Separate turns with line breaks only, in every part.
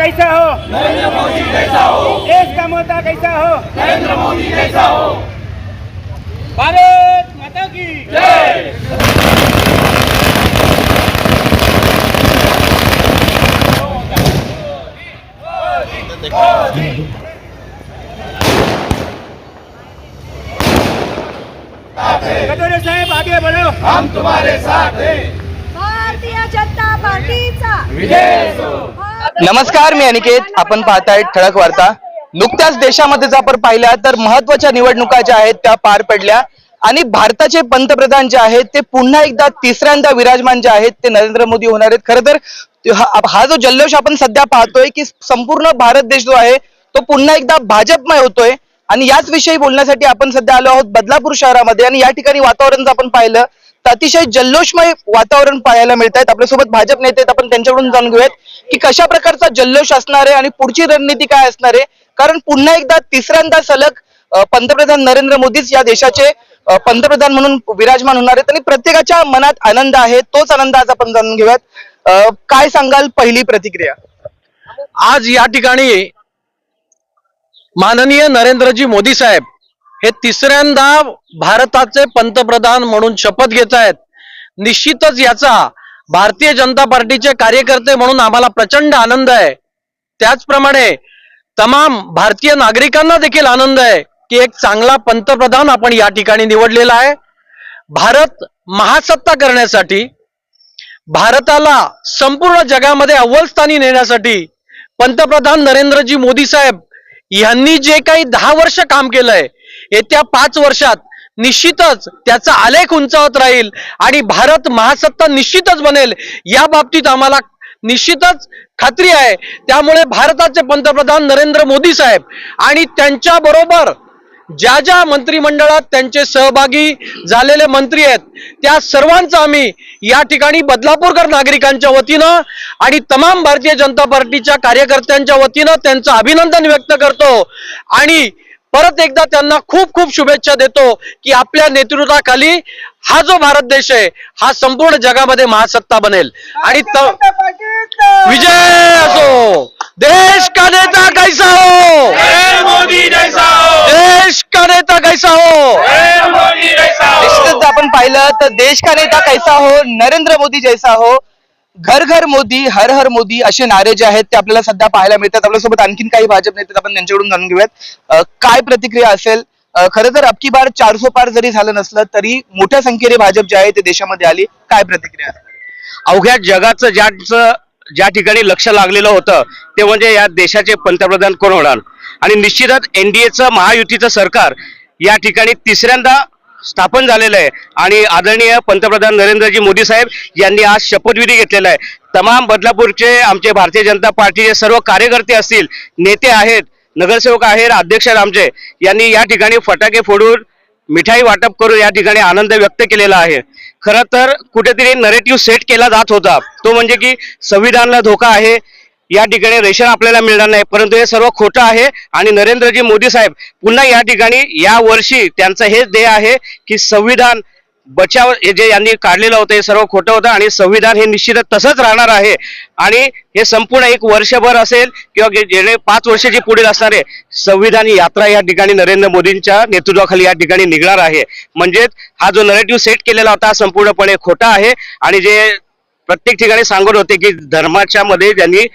कैसा हो? नरेंद्र मोदी कैसा हो? देश का मोता कैसा हो? नरेंद्र मोदी कैसा हो? भारत माता की जय। कटोरे साहेब आगे बढ़ो।
भारतीय जनता पार्टीचा
नमस्कार मी अनिकेत. आपण पाहताय ठळक वार्ता. नुकत्याच देशामध्ये जर आपण पाहिल्या तर महत्त्वाच्या निवडणुका ज्या आहेत त्या पार पडल्या. आणि भारताचे पंतप्रधान जे आहेत ते पुन्हा एकदा तिसऱ्यांदा विराजमान जे आहेत ते नरेंद्र मोदी होणार आहेत. खरं तर हा जो जल्लोष आपण सध्या पाहतोय की संपूर्ण भारत देश जो आहे तो पुन्हा एकदा भाजपमय होतोय. आणि याच विषयी बोलण्यासाठी आपण सध्या आलो आहोत बदलापूर शहरामध्ये. आणि या ठिकाणी वातावरण जर आपण पाहिलं तर अतिशय जल्लोषमय वातावरण पाहायला मिळत आहेत आपल्यासोबत भाजप नेते आहेत आपण त्यांच्याकडून जाणून घेऊयात की कशा प्रकारचा जल्लोष असणार आहे आणि पुढची रणनीती काय असणार आहे. कारण पुन्हा एकदा तिसऱ्यांदा सलग पंतप्रधान नरेंद्र मोदीच या देशाचे पंतप्रधान म्हणून विराजमान होणार आहेत आणि प्रत्येकाच्या मनात आनंद आहे तोच आनंद आज आपण जाणून घेऊयात. अं, काय सांगाल पहिली प्रतिक्रिया?
आज या ठिकाणी माननीय नरेंद्रजी मोदी साहेब हे तिसऱ्यांदा भारताचे पंतप्रधान म्हणून शपथ घेत आहेत. निश्चितच याचा भारतीय जनता पार्टीचे कार्यकर्ते म्हणून आम्हाला प्रचंड आनंद आहे. त्याचप्रमाणे तमाम भारतीय नागरिकांना देखील आनंद आहे की एक चांगला पंतप्रधान आपण या ठिकाणी निवडलेला आहे. भारत महासत्ता करण्यासाठी भारताला संपूर्ण जगामध्ये अव्वल स्थानी नेण्यासाठी पंतप्रधान नरेंद्रजी मोदी साहेब यांनी जे काही दहा वर्ष काम केलंय येत्या पाच वर्षात निश्चितच त्याचा आलेख उंचावत राहील आणि भारत महासत्ता निश्चितच बनेल. या बाबतीत आम्हाला निश्चितच खात्री आहे. त्यामुळे भारताचे पंतप्रधान नरेंद्र मोदी साहेब आणि त्यांच्या बरोबर ज्या ज्या मंत्रिमंडळात त्यांचे सहभागी झालेले मंत्री आहेत त्या सर्वांचं आम्ही या ठिकाणी बदलापूरकर नागरिकांच्या वतीनं आणि तमाम भारतीय जनता पार्टीच्या कार्यकर्त्यांच्या वतीनं त्यांचं अभिनंदन व्यक्त करतो. आणि परत एकदा त्यांना खूप खूप शुभेच्छा देतो की आपल्या नेतृत्वाखाली हा जो भारत देश आहे हा संपूर्ण जगामध्ये महासत्ता बनेल. आणि विजय असो. देश का नेता कैसा हो?
हो.
देश का नेता कैसा हो?
जर आपण पाहिलं तर देश का नेता कैसा हो नरेंद्र मोदी जैसा हो घर घर मोदी हर हर मोदी असे नारे जे आहेत ते आपल्याला सध्या पाहायला मिळतात. आपल्यासोबत आणखीन काही भाजप नेते आपण त्यांच्याकडून जाणून घेऊयात. काय प्रतिक्रिया असेल? खर खरं तर अबकी बार चारसो पार जरी झालं नसलं तरी मोठ्या संख्येने भाजप जे आहे ते देशामध्ये आली. काय प्रतिक्रिया
अवघ्या जगाचं ज्याचं ज्या ठिकाणी लक्ष लागलेलं होतं ते म्हणजे या देशाचे पंतप्रधान कोण होणार? आणि निश्चितच एनडीएचं महायुतीचं सरकार या ठिकाणी तिसऱ्यांदा स्थापन झालेलं आहे. आणि आदरणीय पंतप्रधान नरेंद्रजी मोदी साहेब यांनी आज शपथविधी घेतलेला आहे. तमाम बदलापूरचे आमचे भारतीय जनता पार्टीचे सर्व कार्यकर्ते असतील नेते आहेत नगरसेवक आहेत अध्यक्ष आमचे यांनी या ठिकाणी फटाके फोडून मिठाई वाटप करून या ठिकाणी आनंद व्यक्त केलेला आहे. खरं तर कुठेतरी नरेटिव्ह सेट केला जात होता. तो म्हणजे की संविधानला धोका आहे या ठिकाणी रेशन आपल्याला मिळणार नाही. परंतु हे सर्व खोटं आहे आणि नरेंद्रजी मोदी साहेब पुन्हा या ठिकाणी या वर्षी त्यांचं हेच ध्येय आहे की संविधान बचाव हे जे यांनी काढलेलं होतं हे सर्व खोटं होतं आणि संविधान हे निश्चितच तसंच राहणार आहे. आणि हे संपूर्ण एक वर्षभर असेल किंवा जे- पाच वर्षाची पुढील असणारे संविधान यात्रा या ठिकाणी नरेंद्र मोदींच्या नेतृत्वाखाली या ठिकाणी निघणार आहे. म्हणजेच हा जो नरेटिव्ह सेट केलेला होता संपूर्णपणे खोटा आहे. आणि जे प्रत्येक ठिकाणी सांगत होते की धर्माच्या मध्ये ज्यांनी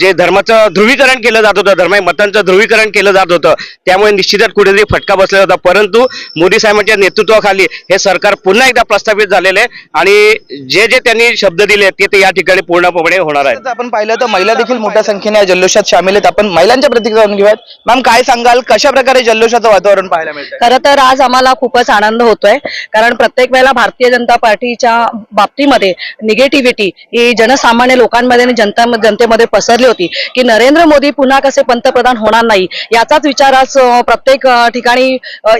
जे धर्माचं ध्रुवीकरण केलं जात होतं धर्म मतांचं ध्रुवीकरण केलं जात होतं त्यामुळे निश्चितच कुठेतरी फटका बसलेला होता. परंतु मोदी साहेबांच्या नेतृत्वाखाली हे सरकार पुन्हा एकदा प्रस्थापित झालेले आहे आणि जे जे त्यांनी शब्द दिले ते ते या ठिकाणी पूर्णपणे होणार आहे
आपण पाहिलं तर महिला देखील मोठ्या संख्येने या जल्लोषात सामील आहेत. आपण महिलांच्या प्रतिक्रिया जाणून घेऊयात. मॅम काय सांगाल? कशा प्रकारे जल्लोषाचं वातावरण पाहायला मिळतं
खरं तर आज आम्हाला खूपच आनंद होतोय कारण प्रत्येक वेळेला भारतीय जनता पार्टीच्या बाबतीमध्ये निगेटिव्हिटी ही जनसामान्य लोकांमध्ये आणि जनता जनतेमध्ये पसरली होती की नरेंद्र मोदी पुन्हा कसे पंतप्रधान होणार नाही याचाच विचार आज प्रत्येक ठिकाणी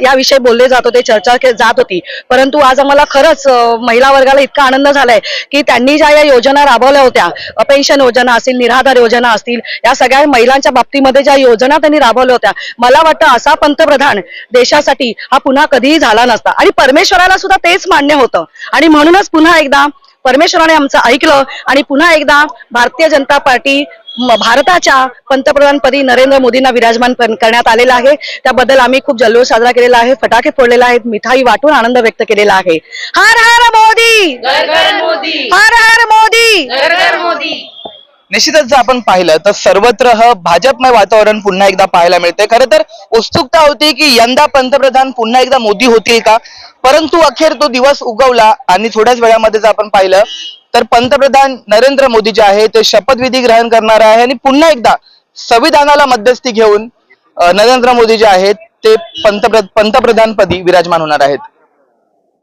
याविषयी बोलले जात होते चर्चा जात होती. परंतु आज आम्हाला खरंच महिला वर्गाला इतका आनंद झालाय की त्यांनी ज्या या योजना राबवल्या होत्या पेन्शन योजना असतील निराधार योजना असतील या सगळ्या महिलांच्या बाबतीमध्ये ज्या योजना त्यांनी राबवल्या होत्या मला वाटतं असा पंतप्रधान देशासाठी हा पुन्हा कधीही झाला नसता. आणि परमेश्वराला सुद्धा तेच मान्य होतं. आणि म्हणूनच पुन्हा एकदा परमेश्वराने आमचं ऐकलं आणि पुन्हा एकदा भारतीय जनता पार्टी भारताच्या पंतप्रधानपदी नरेंद्र मोदींना विराजमान कर- करण्यात आलेला आहे. त्याबद्दल आम्ही खूप जल्लोष साजरा केलेला आहे फटाके फोडलेले आहेत मिठाई वाटून आनंद व्यक्त केलेला आहे. हर हर मोदी! हर हर मोदी!
निश्चितच जर आपण पाहिलं तर सर्वत्र ह भाजपमय वातावरण पुन्हा एकदा पाहायला मिळते खरं तर उत्सुकता होती की यंदा पंतप्रधान पुन्हा एकदा मोदी होतील का? परंतु अखेर तो दिवस उगवला आणि थोड्याच वेळामध्ये जर आपण पाहिलं तर पंतप्रधान नरेंद्र मोदी जे आहे ते शपथविधी ग्रहण करणार आहे आणि पुन्हा एकदा संविधानाला मध्यस्थी घेऊन नरेंद्र मोदी जे आहेत ते पंतप्र पंतप्रधानपदी विराजमान होणार आहेत.